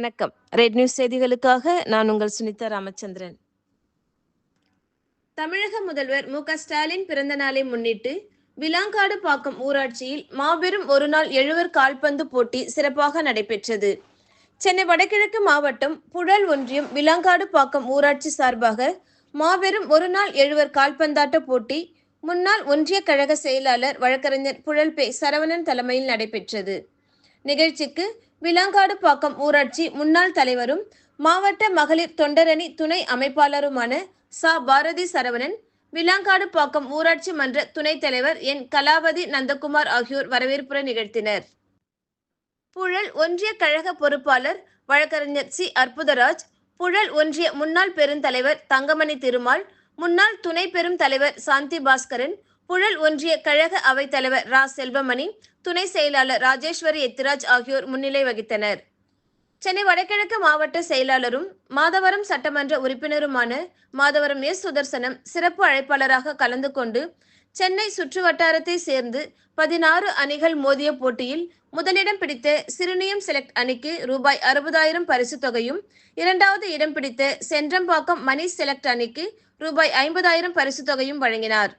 வணக்கம். Red news செய்திகளுக்காக நான் உங்கள் சுனிதா ராமச்சந்திரன். தமிழக முதல்வர் மு க ஸ்டாலின் பிறந்த நாளை முன்னிட்டு விலாங்காடு பாக்கம் ஊராட்சியில் மாபெரும் ஒருநாள் எழுவர் கால்பந்து போட்டி சிறப்பாக நடைபெற்றது. சென்னை வடகிழக்கு மாவட்டம் புழல் ஒன்றியம் விலாங்காடு பாக்கம் ஊராட்சி சார்பாக மாபெரும் ஒருநாள் எழுவர் கால்பந்தாட்ட போட்டி முன்னாள் ஒன்றிய கழக செயலாளர் வழக்கறிஞர் புழல் பே சரவணன் தலைமையில் நடைபெற்றது. நிகழ்ச்சிக்கு விலாங்காடு பாக்கம் ஊராட்சி முன்னாள் தலைவரும் மாவட்ட மகளிர் தொண்டரணி துணை அமைப்பாளருமான சா. பாரதி சரவணன் விலாங்காடு பாக்கம் ஊராட்சி மன்ற துணைத் தலைவர் என். கலாவதி நந்தகுமார் ஆகியோர் வரவேற்புரை நிகழ்த்தினர். புழல் ஒன்றிய கழக பொறுப்பாளர் வழக்கறிஞர் சி. அற்புதராஜ் புழல் ஒன்றிய முன்னாள் பெருந்தலைவர் தங்கமணி திருமால் முன்னாள் துணை பெரும் தலைவர் சாந்தி பாஸ்கரன் புழல் ஒன்றிய கழக அவைத்தலைவர் ரா. செல்வமணி துணை செயலாளர் ராஜேஸ்வரி எத்திராஜ் ஆகியோர் முன்னிலை வகித்தனர். சென்னை வடகிழக்கு மாவட்ட செயலாளரும் மாதவரம் சட்டமன்ற உறுப்பினருமான மாதவரம் எஸ் சுதர்சனம் சிறப்பு அழைப்பாளராக கலந்து கொண்டு சென்னை சுற்று வட்டாரத்தை சேர்ந்து பதினாறு அணிகள் மோதிய போட்டியில் முதலிடம் பிடித்த சிறுனியம் செலக்ட் அணிக்கு ரூபாய் அறுபதாயிரம் பரிசு தொகையும் இரண்டாவது இடம் பிடித்த சென்றம்பாக்கம் மணி செலக்ட் அணிக்கு ரூபாய் ஐம்பதாயிரம் பரிசு தொகையும் வழங்கினார்.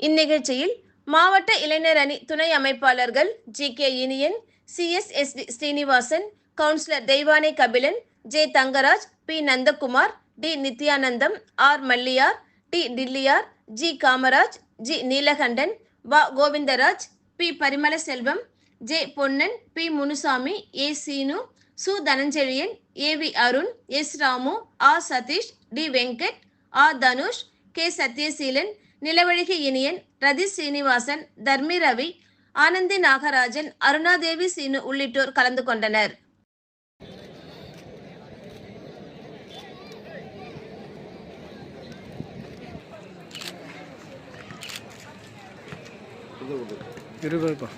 இந்நிகழ்ச்சியில் மாவட்ட இளைஞர் அணி துணை அமைப்பாளர்கள் G K Iniyan C S S T Srinivasan councillor Deivanai Kabilan J Thangaraj P Nandakumar T Nithyanandam R Malliyar T Dilliyar G Kamaraj G Neelakandan வ Govindaraj P Parimala Selvam J Ponnan P Munusamy A Seenu சு Dhananjezhiyan A V Arun S Ramu R Sathish T Venkat R Dhanush K Sathyaseelan Nilavazhagi Iniyan Rathi Seenivasan Dharmi Ravi Anandhi Nagarajan Arunadevi Seenu உள்ளிட்டோர் கலந்து கொண்டனர். இருபதுப்பா